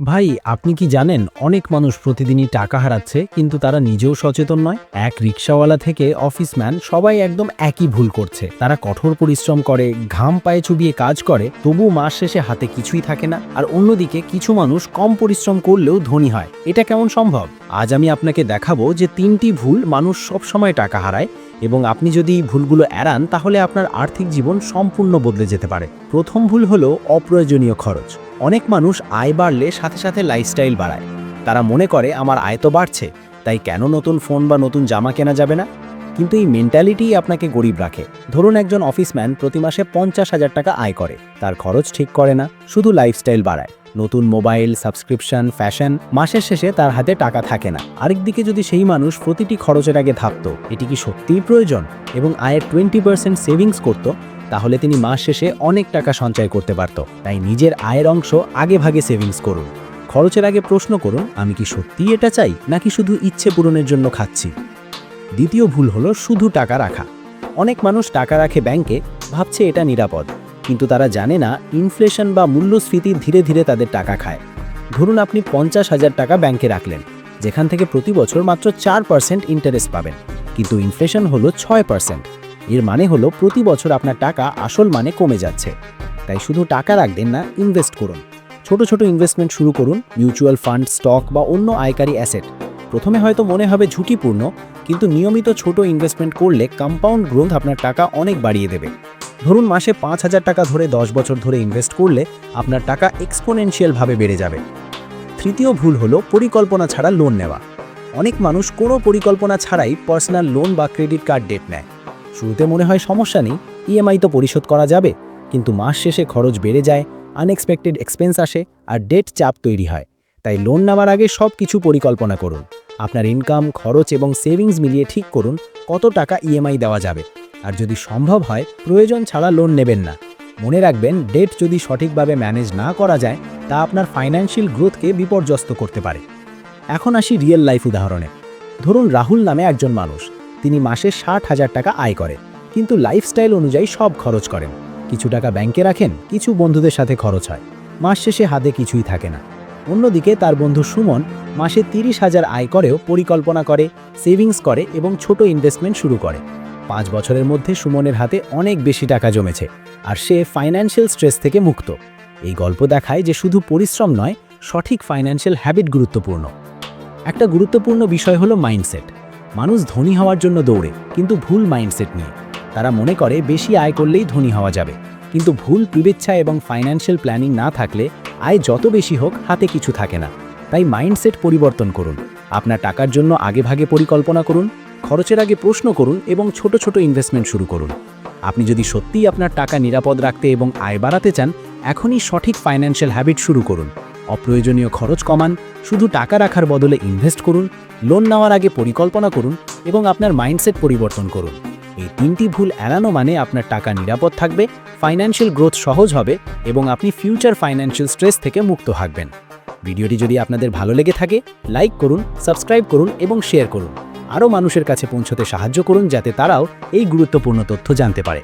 ভাই, আপনি কি জানেন, অনেক মানুষ প্রতিদিনই টাকা হারাচ্ছে, কিন্তু তারা নিজেও সচেতন নয়। এক রিক্সাওয়ালা থেকে অফিসম্যান সবাই একদম একই ভুল করছে। তারা কঠোর পরিশ্রম করে, ঘাম পায়ে চুবিয়ে কাজ করে, তবু মাস শেষে হাতে কিছুই থাকে না। আর অন্যদিকে কিছু মানুষ কম পরিশ্রম করলেও ধনী হয়। এটা কেমন সম্ভব? আজ আমি আপনাকে দেখাবো যে তিনটি ভুল মানুষ সব সময় টাকা হারায় এবং আপনি যদি ভুলগুলো এড়ান, তাহলে আপনার আর্থিক জীবন সম্পূর্ণ বদলে যেতে পারে। প্রথম ভুল হলো অপ্রয়োজনীয় খরচ। অনেক মানুষ আয় বাড়লে সাথে সাথে লাইফস্টাইল বাড়ায়। তারা মনে করে, আমার আয় তো বাড়ছে, তাই কেন নতুন ফোন বা নতুন জামা কেনা যাবে না? কিন্তু এই মেন্টালিটিই আপনাকে গরিব রাখে। ধরুন একজন অফিসম্যান প্রতি মাসে পঞ্চাশ হাজার টাকা আয় করে। তার খরচ ঠিক করে না, শুধু লাইফস্টাইল বাড়ায়। নতুন মোবাইল সাবস্ক্রিপশন ফ্যাশন মাসের শেষে তার হাতে টাকা থাকে না। আরেকদিকে যদি সেই মানুষ প্রতিটি খরচের আগে ভাবত, এটি কি সত্যিই প্রয়োজন? এবং আয়ের টোয়েন্টি পার্সেন্ট সেভিংস করত তাহলে তিনি মাস শেষে অনেক টাকা সঞ্চয় করতে পারত। তাই নিজের আয়ের অংশ আগে ভাগে সেভিংস করুন। খরচের আগে প্রশ্ন করুন, আমি কি সত্যিই এটা চাই, নাকি শুধু ইচ্ছে পূরণের জন্য খাচ্ছি? দ্বিতীয় ভুল হলো শুধু টাকা রাখা। অনেক মানুষ টাকা রাখে ব্যাংকে ভাবছে এটা নিরাপদ। কিন্তু তারা জানে না ইনফ্লেশন বা মূল্যস্ফীতি ধীরে ধীরে তাদের টাকা খায়। ধরুন আপনি পঞ্চাশ হাজার টাকা ব্যাংকে রাখলেন, যেখান থেকে প্রতি বছর মাত্র চার পার্সেন্ট ইন্টারেস্ট পাবেন। কিন্তু ইনফ্লেশন হলো ছয় পার্সেন্ট এর মানে হলো প্রতি বছর আপনার টাকা আসল মানে কমে যাচ্ছে। তাই শুধু টাকা রাখবেন না ইনভেস্ট করুন। ছোট ছোট ইনভেস্টমেন্ট শুরু করুন মিউচুয়াল ফান্ড স্টক বা অন্য আয়কারী অ্যাসেট প্রথমে হয়তো মনে হবে ঝুঁকিপূর্ণ, কিন্তু নিয়মিত ছোট ইনভেস্টমেন্ট করলে কম্পাউন্ড গ্রোথ আপনার টাকা অনেক বাড়িয়ে দেবে। ধরুন মাসে পাঁচ হাজার টাকা ধরে দশ বছর ধরে ইনভেস্ট করলে আপনার টাকা এক্সপোনেনশিয়ালভাবে বেড়ে যাবে। তৃতীয় ভুল হলো পরিকল্পনা ছাড়া লোন নেওয়া। অনেক মানুষ কোনো পরিকল্পনা ছাড়াই পার্সোনাল লোন বা ক্রেডিট কার্ড ডেট নেয়। শুরুতে মনে হয় সমস্যা নেই ইএমআই তো পরিশোধ করা যাবে, কিন্তু মাস শেষে খরচ বেড়ে যায় আনএক্সপেক্টেড এক্সপেন্স আসে আর ডেট চাপ তৈরি হয়। তাই লোন নেওয়ার আগে সব কিছু পরিকল্পনা করুন। আপনার ইনকাম খরচ এবং সেভিংস মিলিয়ে ঠিক করুন কত টাকা ইএমআই দেওয়া যাবে। আর যদি সম্ভব হয়, প্রয়োজন ছাড়া লোন নেবেন না। মনে রাখবেন ডেট যদি সঠিকভাবে ম্যানেজ না করা যায়, তা আপনার ফাইন্যান্সিয়াল গ্রোথকে বিপর্যস্ত করতে পারে। এখন আসি রিয়েল লাইফ উদাহরণে। ধরুন রাহুল নামে একজন মানুষ। তিনি মাসে ষাট হাজার টাকা আয় করে কিন্তু লাইফস্টাইল অনুযায়ী সব খরচ করেন। কিছু টাকা ব্যাংকে রাখেন, কিছু বন্ধুদের সাথে খরচ হয়। মাস শেষে হাতে কিছুই থাকে না। অন্যদিকে তার বন্ধু সুমন মাসে তিরিশ হাজার আয় করেও পরিকল্পনা করে সেভিংস করে এবং ছোট ইনভেস্টমেন্ট শুরু করে। পাঁচ বছরের মধ্যে সুমনের হাতে অনেক বেশি টাকা জমেছে আর সে ফাইন্যান্সিয়াল স্ট্রেস থেকে মুক্ত। এই গল্প দেখায় যে শুধু পরিশ্রম নয়, সঠিক ফাইন্যান্সিয়াল হ্যাবিট গুরুত্বপূর্ণ। একটা গুরুত্বপূর্ণ বিষয় হলো মাইন্ডসেট মানুষ ধনী হওয়ার জন্য দৌড়ে, কিন্তু ভুল মাইন্ডসেট নিয়ে। তারা মনে করে বেশি আয় করলেই ধনী হওয়া যাবে। কিন্তু ভুল বিবেচ্ছা এবং ফাইন্যান্সিয়াল প্ল্যানিং না থাকলে আয় যত বেশি হোক হাতে কিছু থাকে না। তাই মাইন্ডসেট পরিবর্তন করুন। আপনার টাকার জন্য আগেভাগে পরিকল্পনা করুন, খরচের আগে প্রশ্ন করুন এবং ছোট ছোট ইনভেস্টমেন্ট শুরু করুন। আপনি যদি সত্যিই আপনার টাকা নিরাপদ রাখতে এবং আয় বাড়াতে চান, এখনই সঠিক ফাইন্যান্সিয়াল হ্যাবিট শুরু করুন। অপ্রয়োজনীয় খরচ কমান, শুধু টাকা রাখার বদলে ইনভেস্ট করুন লোন নেওয়ার আগে পরিকল্পনা করুন এবং আপনার মাইন্ডসেট পরিবর্তন করুন। এই তিনটি ভুল এড়ানো মানে আপনার টাকা নিরাপদ থাকবে ফাইন্যান্সিয়াল গ্রোথ সহজ হবে এবং আপনি ফিউচার ফাইন্যান্সিয়াল স্ট্রেস থেকে মুক্ত থাকবেন। ভিডিওটি যদি আপনাদের ভালো লেগে থাকে লাইক করুন সাবস্ক্রাইব করুন এবং শেয়ার করুন। আরও মানুষের কাছে পৌঁছতে সাহায্য করুন যাতে তারাও এই গুরুত্বপূর্ণ তথ্য জানতে পারে।